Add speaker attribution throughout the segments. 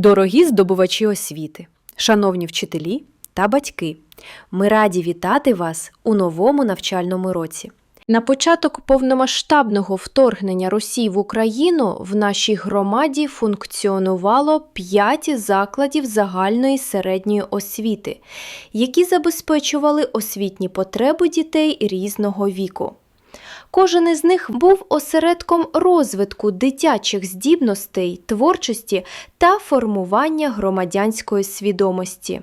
Speaker 1: Дорогі здобувачі освіти, шановні вчителі та батьки, ми раді вітати вас у новому навчальному році. На початок повномасштабного вторгнення Росії в Україну в нашій громаді функціонувало 5 закладів загальної середньої освіти, які забезпечували освітні потреби дітей різного віку. Кожен із них був осередком розвитку дитячих здібностей, творчості та формування громадянської свідомості.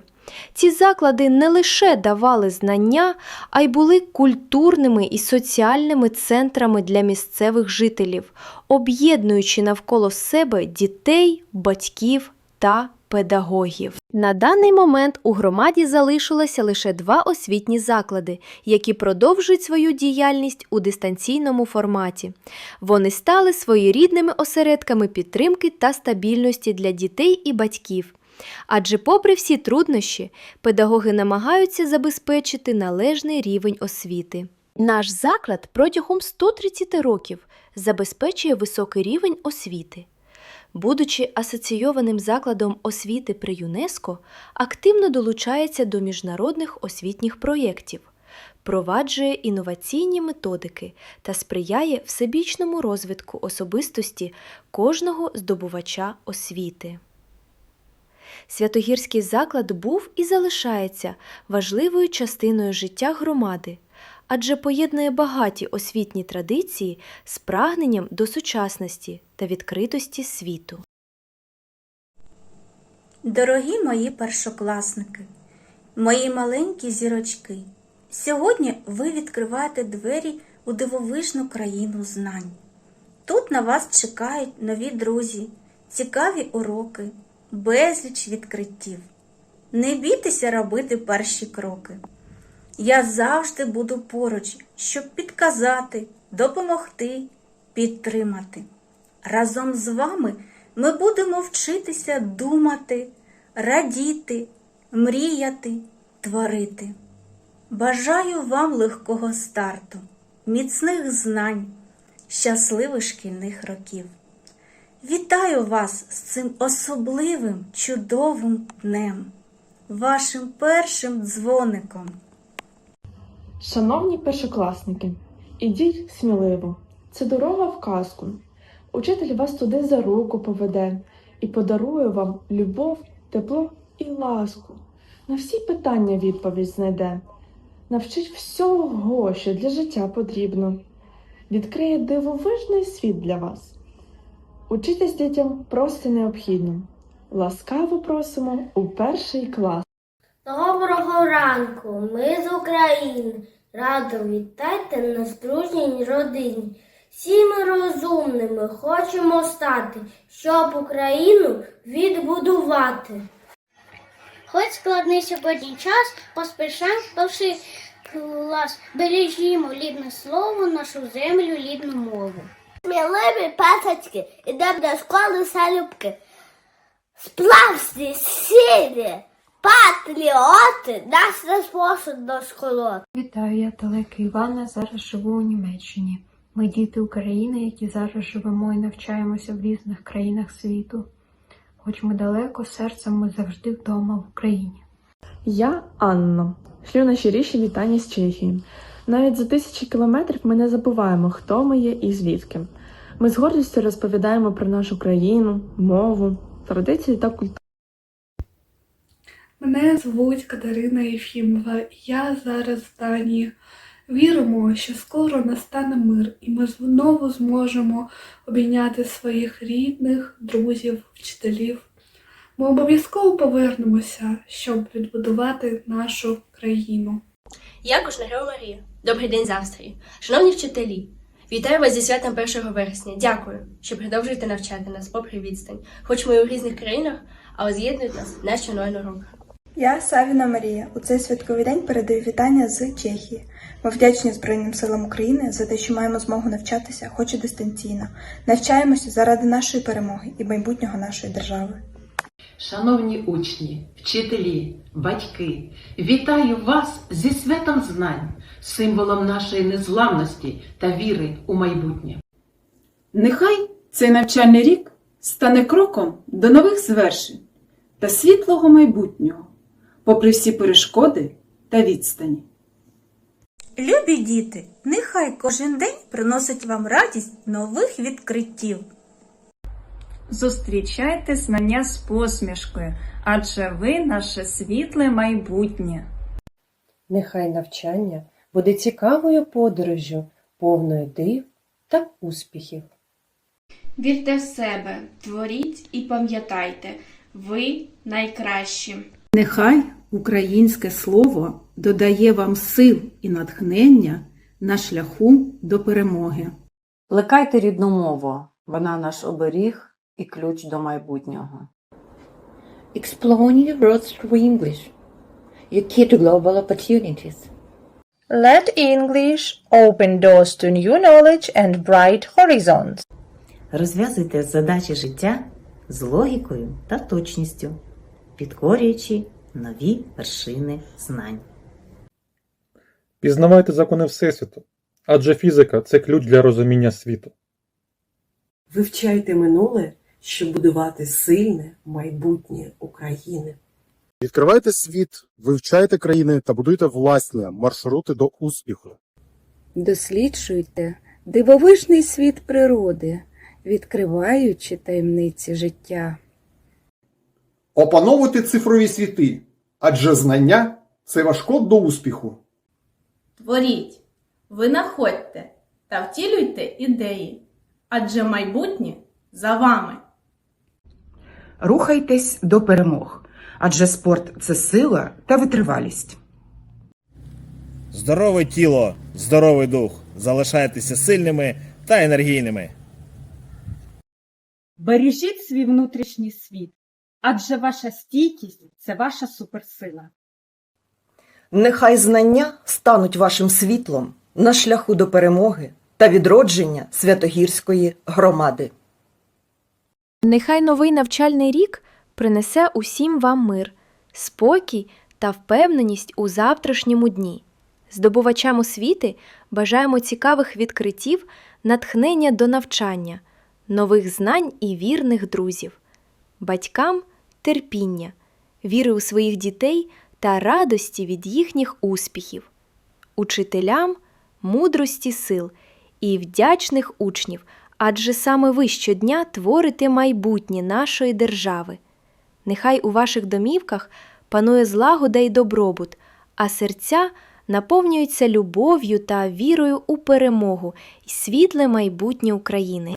Speaker 1: Ці заклади не лише давали знання, а й були культурними і соціальними центрами для місцевих жителів, об'єднуючи навколо себе дітей, батьків та педагогів. На даний момент у громаді залишилося лише два освітні заклади, які продовжують свою діяльність у дистанційному форматі. Вони стали своєрідними осередками підтримки та стабільності для дітей і батьків. Адже, попри всі труднощі, педагоги намагаються забезпечити належний рівень освіти. Наш заклад протягом 130 років забезпечує високий рівень освіти. Будучи асоційованим закладом освіти при ЮНЕСКО, активно долучається до міжнародних освітніх проєктів, впроваджує інноваційні методики та сприяє всебічному розвитку особистості кожного здобувача освіти. Святогірський заклад був і залишається важливою частиною життя громади, адже поєднує багаті освітні традиції з прагненням до сучасності та відкритості світу.
Speaker 2: Дорогі мої першокласники, мої маленькі зірочки, сьогодні ви відкриваєте двері у дивовижну країну знань. Тут на вас чекають нові друзі, цікаві уроки, безліч відкриттів. Не бійтеся робити перші кроки. Я завжди буду поруч, щоб підказати, допомогти, підтримати. Разом з вами ми будемо вчитися думати, радіти, мріяти, творити. Бажаю вам легкого старту, міцних знань, щасливих шкільних років. Вітаю вас з цим особливим чудовим днем, вашим першим дзвоником.
Speaker 3: Шановні першокласники, ідіть сміливо. Це дорога в казку. Учитель вас туди за руку поведе і подарує вам любов, тепло і ласку. На всі питання відповідь знайде. Навчить всього, що для життя потрібно. Відкриє дивовижний світ для вас. Учитись дітям просто необхідно. Ласкаво просимо у перший клас.
Speaker 4: Доброго ранку, ми з України. Радо вітайте нас дружній родині. Всі ми розумними хочемо стати, щоб Україну відбудувати. Хоч складний сьогодні час, поспішаємо перший клас. Бережімо рідне слово, нашу землю, рідну мову. Сміливі пасочки, ідемо до школи салюбки. Сплавці, сірі, патріоти, нас не спосіб до школи.
Speaker 5: Вітаю, я Далека Івана. Зараз живу у Німеччині. Ми діти України, які зараз живемо і навчаємося в різних країнах світу. Хоч ми далеко, серцем ми завжди вдома в Україні.
Speaker 3: Я Анна. Шлю найщиріші вітання з Чехії. Навіть за тисячі кілометрів ми не забуваємо, хто ми є і звідки. Ми з гордістю розповідаємо про нашу країну, мову, традиції та культуру.
Speaker 6: Мене звуть Катерина Єфімова, я зараз в Данії. Віримо, що скоро настане мир, і ми знову зможемо обійняти своїх рідних, друзів, вчителів. Ми обов'язково повернемося, щоб відбудувати нашу країну.
Speaker 7: Я Кушнарьова Марія. Добрий день з Австрії. Шановні вчителі, вітаю вас зі святом 1 вересня. Дякую, що продовжуєте навчати нас попри відстань. Хоч ми у різних країнах, але з'єднують нас наші онлайн уроки.
Speaker 8: Я Савіна Марія. У цей святковий день передаю вітання з Чехії. Ми вдячні Збройним силам України за те, що маємо змогу навчатися, хоч і дистанційно. Навчаємося заради нашої перемоги і майбутнього нашої держави.
Speaker 9: Шановні учні, вчителі, батьки, вітаю вас зі святом знань, символом нашої незламності та віри у майбутнє.
Speaker 10: Нехай цей навчальний рік стане кроком до нових звершень, та світлого майбутнього, попри всі перешкоди та відстані.
Speaker 2: Любі діти, нехай кожен день приносить вам радість нових відкриттів.
Speaker 11: Зустрічайте знання з посмішкою, адже ви наше світле майбутнє.
Speaker 12: Нехай навчання буде цікавою подорожжю, повною див та успіхів.
Speaker 13: Вірте в себе, творіть і пам'ятайте, ви найкращі.
Speaker 10: Нехай українське слово додає вам сил і натхнення на шляху до перемоги.
Speaker 14: Плекайте рідну мову, вона наш оберіг і ключ до майбутнього.
Speaker 15: Explore new roads through English. Your key to global opportunities.
Speaker 16: Let English open doors to new knowledge and bright horizons.
Speaker 17: Розв'язуйте задачі життя з логікою та точністю, підкорюючи нові вершини знань.
Speaker 18: Пізнавайте закони Всесвіту, адже фізика це ключ для розуміння світу.
Speaker 19: Вивчайте минуле, щоб будувати сильне майбутнє України.
Speaker 20: Відкривайте світ, вивчайте країни та будуйте власні маршрути до успіху.
Speaker 21: Досліджуйте дивовижний світ природи, відкриваючи таємниці життя.
Speaker 22: Опановуйте цифрові світи, адже знання це ваш код до успіху.
Speaker 23: Творіть, винаходьте та втілюйте ідеї, адже майбутнє за вами.
Speaker 24: Рухайтесь до перемог, адже спорт це сила та витривалість.
Speaker 25: Здорове тіло, здоровий дух. Залишайтеся сильними та енергійними.
Speaker 26: Бережіть свій внутрішній світ, адже ваша стійкість це ваша суперсила.
Speaker 27: Нехай знання стануть вашим світлом на шляху до перемоги та відродження Святогірської громади.
Speaker 1: Нехай новий навчальний рік принесе усім вам мир, спокій та впевненість у завтрашньому дні. Здобувачам освіти бажаємо цікавих відкриттів, натхнення до навчання, нових знань і вірних друзів, батькам терпіння, віри у своїх дітей та радості від їхніх успіхів, учителям мудрості сил і вдячних учнів, адже саме ви щодня творите майбутнє нашої держави. Нехай у ваших домівках панує злагода й добробут, а серця наповнюються любов'ю та вірою у перемогу і світле майбутнє України.